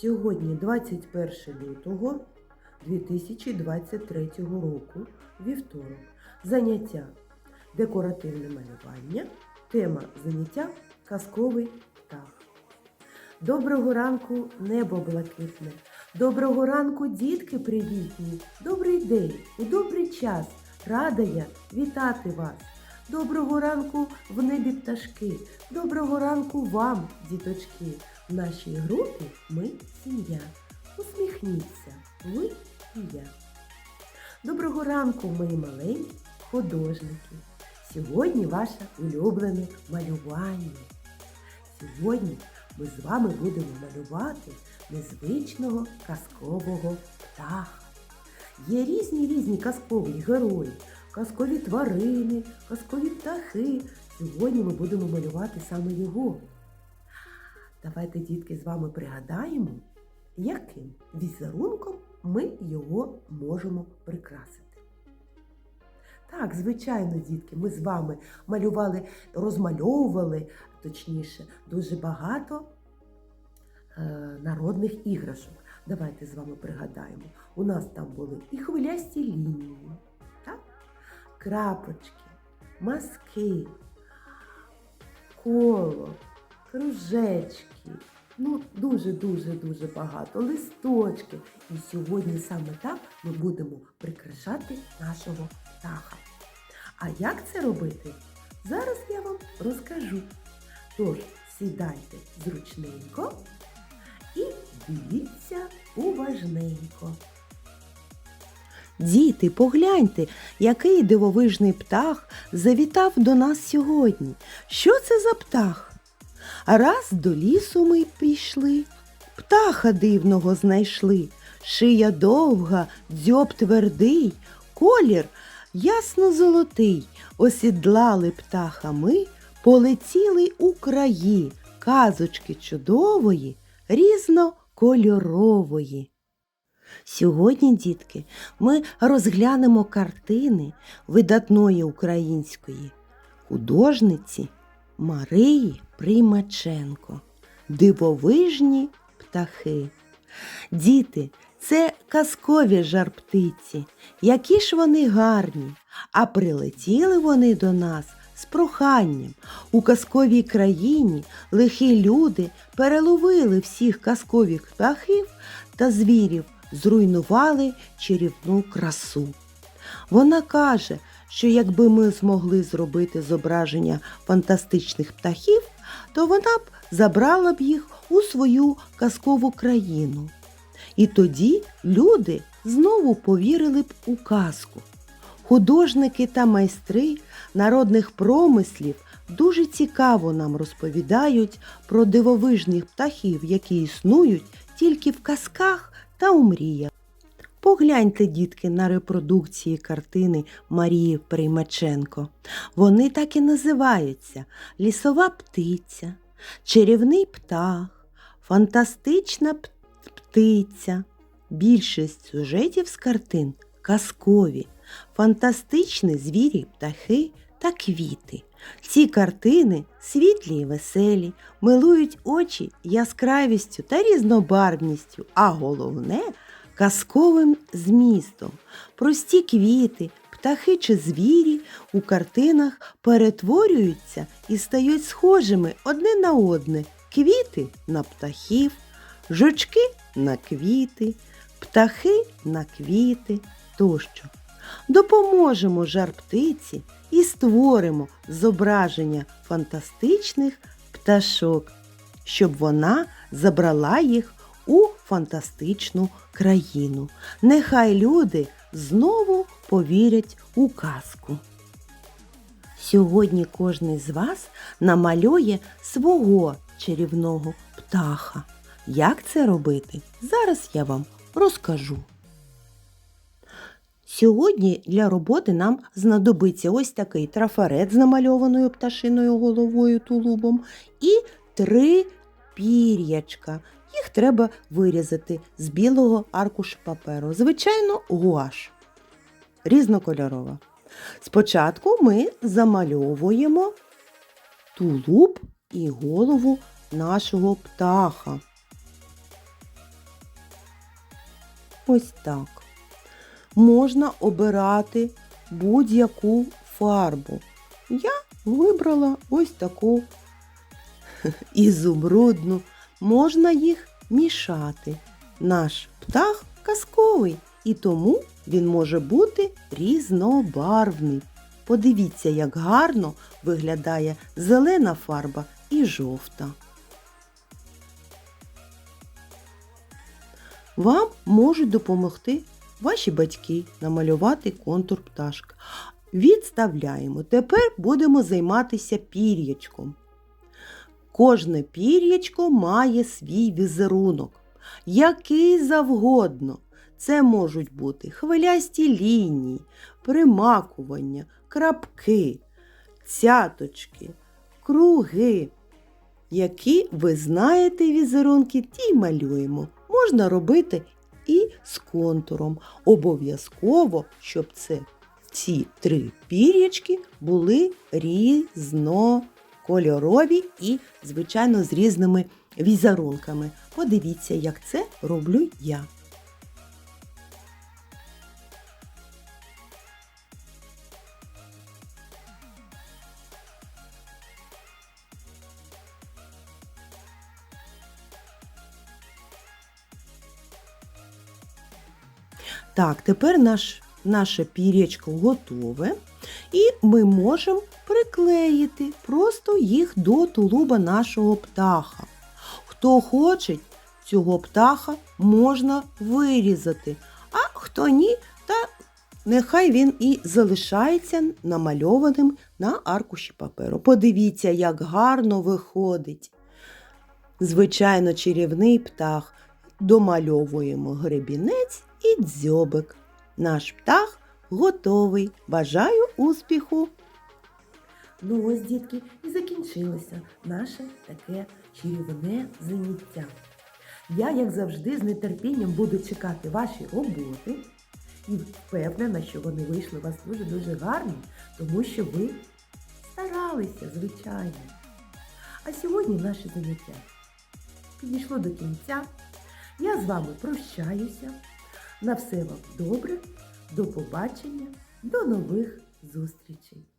Сьогодні 21 лютого 2023 року, вівторок. Заняття декоративне малювання. Тема заняття казковий птах. Доброго ранку, небо блакитне. Доброго ранку, дітки привітні. Добрий день у добрий час. Рада я вітати вас. Доброго ранку в небі пташки. Доброго ранку вам, діточки. В нашій групі ми сім'я. Усміхніться, ви і я. Доброго ранку, мої маленькі художники. Сьогодні ваше улюблене малювання. Сьогодні ми з вами будемо малювати незвичного казкового птаха. Є різні різні казкові герої, казкові тварини, казкові птахи. Сьогодні ми будемо малювати саме його. Давайте, дітки, з вами пригадаємо, яким візерунком ми його можемо прикрасити. Так, звичайно, дітки, ми з вами малювали, розмальовували, точніше, дуже багато е, народних іграшок. Давайте з вами пригадаємо. У нас там були і хвилясті лінії? Крапочки, маски, коло, кружечки. Ну, дуже-дуже-дуже багато листочки. І сьогодні саме так ми будемо прикрашати нашого птаха. А як це робити? Зараз я вам розкажу. Тож сідайте зручненько і дивіться уважненько. Діти, погляньте, який дивовижний птах завітав до нас сьогодні. Що це за птах? Раз до лісу ми пішли, птаха дивного знайшли. Шия довга, дзьоб твердий, колір ясно золотий. Осідлали птаха ми, полетіли у краї, казочки чудової, різнокольорової. Сьогодні, дітки, ми розглянемо картини видатної української художниці Марії Примаченко. Дивовижні птахи. Діти, це казкові жар-птиці, які ж вони гарні, а прилетіли вони до нас з проханням. У казковій країні лихі люди переловили всіх казкових птахів та звірів, зруйнували чарівну красу. Вона каже, що якби ми змогли зробити зображення фантастичних птахів, то вона б забрала б їх у свою казкову країну. І тоді люди знову повірили б у казку. Художники та майстри народних промислів дуже цікаво нам розповідають про дивовижних птахів, які існують тільки в казках та у мріях. Погляньте, дітки, на репродукції картини Марії Приймаченко. Вони так і називаються Лісова птиця, Чарівний птах, Фантастична птиця. Більшість сюжетів з картин казкові, фантастичні звірі, птахи та квіти. Ці картини світлі й веселі, милують очі яскравістю та різнобарвністю, а головне казковим змістом. Прості квіти, птахи чи звірі у картинах перетворюються і стають схожими одне на одне. Квіти на птахів, жучки на квіти, птахи на квіти тощо. Допоможемо жар-птиці і створимо зображення фантастичних пташок, щоб вона забрала їх у фантастичну країну. Нехай люди знову повірять у казку. Сьогодні кожен з вас намалює свого чарівного птаха. Як це робити? Зараз я вам розкажу. Сьогодні для роботи нам знадобиться ось такий трафарет з намальованою пташиною головою тулубом і три пір'ячка. Їх треба вирізати з білого аркушу паперу. Звичайно, гуаш різнокольорова. Спочатку ми замальовуємо тулуб і голову нашого птаха. ось так. Можна обирати будь-яку фарбу. Я вибрала ось таку ізумрудну. Можна їх мішати. Наш птах казковий, і тому він може бути різнобарвний. Подивіться, як гарно виглядає зелена фарба і жовта. Вам можуть допомогти ваші батьки намалювати контур пташка. Відставляємо. Тепер будемо займатися пір'ячком. Кожне пір'ячко має свій візерунок, який завгодно. Це можуть бути хвилясті лінії, примакування, крапки, цяточки, круги. Які ви знаєте візерунки, ті й малюємо. Можна робити і з контуром. Обов'язково, щоб це ці три пір'ячки були різнокольорові і, звичайно, з різними візерунками. Подивіться, як це роблю я. Так, тепер наш, наше пір'ячко готове, і ми можемо приклеїти просто їх до тулуба нашого птаха. Хто хоче, цього птаха можна вирізати, а хто ні, та нехай він і залишається намальованим на аркуші паперу. Подивіться, як гарно виходить. Звичайно, чарівний птах. Домальовуємо гребінець і дзьобик. Наш птах готовий. Бажаю успіху! Ну ось, дітки, і закінчилося наше таке чарівне заняття. Я, як завжди, з нетерпінням буду чекати ваші роботи і впевнена, що вони вийшли у вас дуже-дуже гарні, тому що ви старалися, звичайно. А сьогодні наше заняття підійшло до кінця. Я з вами прощаюся. На все вам добре, до побачення, до нових зустрічей!